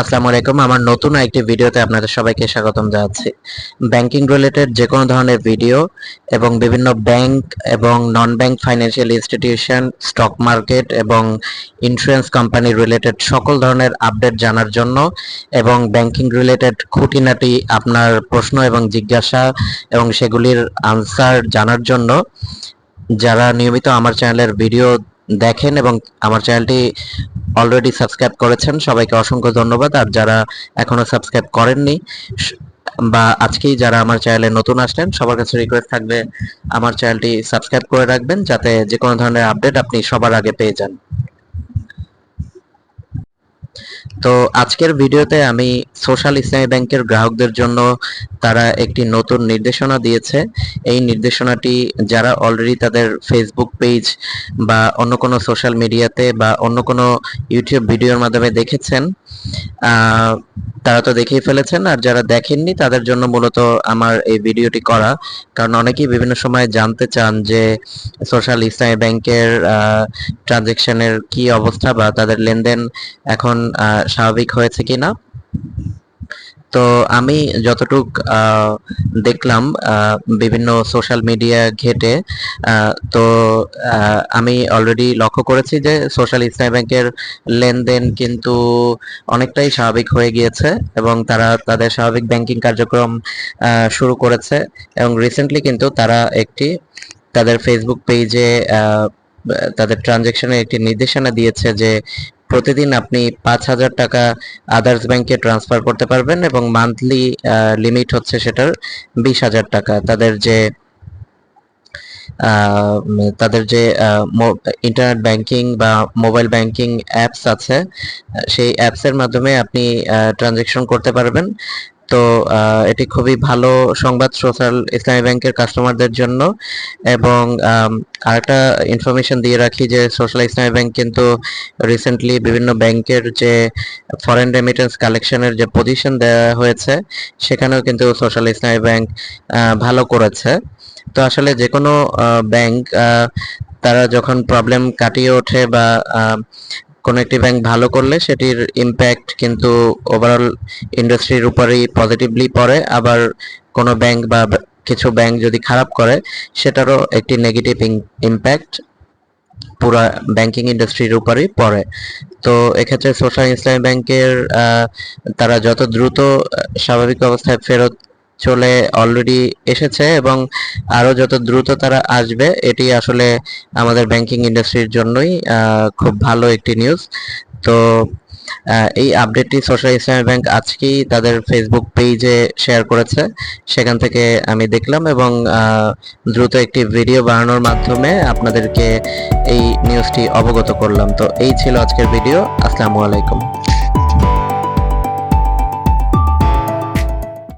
আসসালামু আলাইকুম। আমার নতুন একটি ভিডিওতে আপনাদের সবাইকে স্বাগতম জানাচ্ছি। ব্যাংকিং রিলেটেড যে কোনো ধরনের ভিডিও এবং বিভিন্ন ব্যাংক এবং non bank financial institution stock market এবং ইন্স্যুরেন্স কোম্পানি রিলেটেড সকল ধরনের আপডেট জানার জন্য এবং ব্যাংকিং রিলেটেড খুঁটিনাটি আপনার প্রশ্ন এবং জিজ্ঞাসা এবং সেগুলির আনসার জানার জন্য যারা নিয়মিত আমার চ্যানেলের ভিডিও দেখেন এবং আমার চ্যানেলটি অলরেডি সাবস্ক্রাইব করেছেন, সবাইকে অসংখ্য ধন্যবাদ। আর যারা এখনও সাবস্ক্রাইব করেননি বা আজকেই যারা আমার চ্যানেলে নতুন আসলেন, সবার কাছে রিকোয়েস্ট থাকবে, আমার চ্যানেলটি সাবস্ক্রাইব করে রাখবেন, যাতে যে কোনো ধরনের আপডেট আপনি সবার আগে পেয়ে যান। তো আজকের ভিডিওতে আমি সোশ্যাল ইসলামী ব্যাংকের গ্রাহকদের জন্য তারা একটি নতুন নির্দেশনা দিয়েছে। এই নির্দেশনাটি যারা অলরেডি তাদের ফেসবুক পেজ বা অন্য কোনো সোশ্যাল মিডিয়াতে বা অন্য কোনো ইউটিউব ভিডিওর মাধ্যমে দেখেছেন তারা তো দেখেই ফেলেছেন, আর যারা দেখেননি তাদের জন্য মূলত আমার এই ভিডিওটি করা। কারণ অনেকেই বিভিন্ন সময় জানতে চান যে সোশ্যাল ইসলামী ব্যাংকের ট্রানজেকশনের কি অবস্থা বা তাদের লেনদেন এখন স্বাভাবিক হয়েছে কিনা। তো আমি যতটুক দেখলাম বিভিন্ন সোশ্যাল মিডিয়া ঘেটে তো আমি অলরেডি লক্ষ্য করেছি যে সোশ্যাল ইসলামী ব্যাংকের লেনদেন কিন্তু অনেকটাই স্বাভাবিক হয়ে গিয়েছে এবং তারা তাদের স্বাভাবিক ব্যাংকিং কার্যক্রম শুরু করেছে এবং রিসেন্টলি কিন্তু তারা একটি তাদের ফেসবুক পেজে তাদের ট্রানজেকশনের একটি নির্দেশনা দিয়েছে যে প্রতিদিন আপনি পাঁচ হাজার টাকা আদার্স ব্যাংকে ট্রান্সফার করতে পারবেন এবং মান্থলি লিমিট হচ্ছে সেটার বিশ হাজার টাকা। তাদের যে তাদের যে ইন্টারনেট ব্যাংকিং বা মোবাইল ব্যাংকিং অ্যাপস আছে সেই অ্যাপসের মাধ্যমে আপনি ট্রানজেকশন করতে পারবেন। তো এটি খুবই ভালো সংবাদ সোশ্যাল ইসলামী ব্যাংকের কাস্টমারদের জন্য এবং আরেকটা ইনফরমেশন দিয়ে রাখি যে সোশ্যাল ইসলামী ব্যাংক কিন্তু রিসেন্টলি বিভিন্ন ব্যাংকের যে ফরেন রেমিটেন্স কালেকশনের যে পজিশন দেওয়া হয়েছে, সেখানেও কিন্তু সোশ্যাল ইসলামী ব্যাংক ভালো করেছে। তো আসলে যে কোনো ব্যাংক তারা যখন প্রবলেম কাটিয়ে ওঠে বা কোনো একটি ব্যাংক ভালো করলে সেটির ইম্প্যাক্ট কিন্তু ওভারঅল ইন্ডাস্ট্রির উপরেই পজিটিভলি পড়ে। আবার কোনো ব্যাংক বা কিছু ব্যাংক যদি খারাপ করে, সেটারও একটি নেগেটিভ ইম্প্যাক্ট পুরো ব্যাংকিং ইন্ডাস্ট্রির উপরেই পড়ে। তো এক্ষেত্রে সোশ্যাল ইসলামী ব্যাংকের তারা যত দ্রুত স্বাভাবিক অবস্থায় ফেরত চলে অলরেডি এসেছে এবং আরও যত দ্রুত তারা আসবে, এটি আসলে আমাদের ব্যাংকিং ইন্ডাস্ট্রির জন্যই খুব ভালো একটি নিউজ তো এই আপডেটটি সোশ্যাল ইসলামী ব্যাংক আজকেই তাদের ফেসবুক পেজে শেয়ার করেছে। সেখান থেকে আমি দেখলাম এবং দ্রুত একটি ভিডিও বানানোর মাধ্যমে আপনাদেরকে এই নিউজটি অবগত করলাম। তো, এই ছিল আজকের ভিডিও আসসালামু আলাইকুম।